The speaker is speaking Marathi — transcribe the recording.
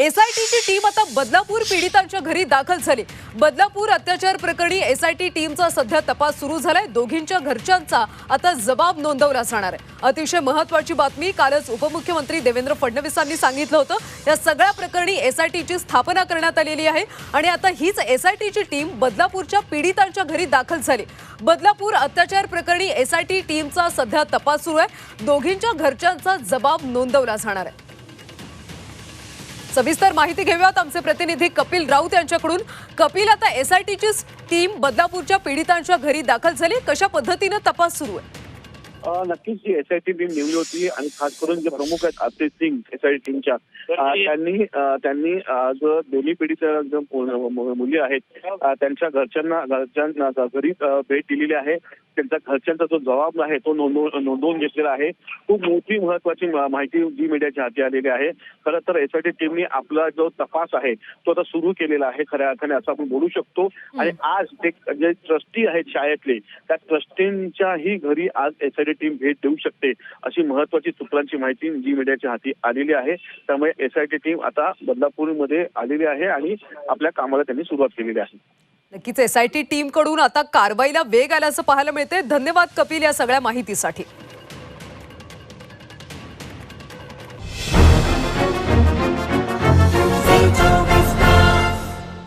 एसआयटीची टीम आता बदलापूर पीडितांच्या घरी दाखल झाली. बदलापूर अत्याचार प्रकरणी एसआयटी टीमचा सध्या तपास सुरू झालाय. दोघींच्या घरच्यांचा आता जबाब नोंदवला जाणार आहे. अतिशय महत्वाची बातमी कालच उपमुख्यमंत्री देवेंद्र फडणवीसांनी सांगितलं होतं. या सगळ्या प्रकरणी एसआयटीची स्थापना करण्यात आलेली आहे आणि आता हीच एसआयटीची टीम बदलापूरच्या पीडितांच्या घरी दाखल झाली. बदलापूर अत्याचार प्रकरणी एसआयटी टीमचा सध्या तपास सुरू आहे. दोघींच्या घरच्यांचा जबाब नोंदवला जाणार आहे. सविस्तर माहिती घेऊयात. आमचे प्रतिनिधी कपिल राऊत यांच्याकडून. कपिल आता एसआयटीची टीम बदलापूरच्या पीडितांच्या घरी दाखल झाली. कशा पद्धतीनं तपास सुरू आहे? नक्कीच जी एसआयटी टीम नेमली होती आणि खास करून जे प्रमुख आहेत आतिश सिंग एसआयटी टीमच्या त्यांनी त्यांनी अ, जो दोन्ही पिढीच्या मुली आहेत त्यांच्या घरच्यांना घरच्यांना घरी भेट दिलेली आहे. त्यांच्या घरच्यांचा जो जबाब आहे तो नोंदवून घेतलेला आहे. खूप मोठी महत्वाची माहिती जी मीडियाच्या हाती आलेली आहे. खरं तर एसआयटी टीमने आपला जो तपास आहे तो आता सुरू केलेला आहे खऱ्या अर्थाने असं आपण बोलू शकतो. आणि आज ते जे ट्रस्टी आहेत शाळेतले त्या ट्रस्टींच्याही घरी आज एसआयटी टीम भेट देऊ शकते अशी महत्वाची सूत्रांची माहिती जी मीडियाच्या हाती आलेली आहे. त्यामुळे एसआयटी टीम आता बदलापूरमध्ये आलेली आहे आणि आपल्या कामाला त्यांनी सुरुवात केलेली आहे. नक्कीच एसआयटी टीमकडून आता कारवाईला वेग आल्याचं पाहायला मिळते धन्यवाद कपिल या सगळ्या माहितीसाठी.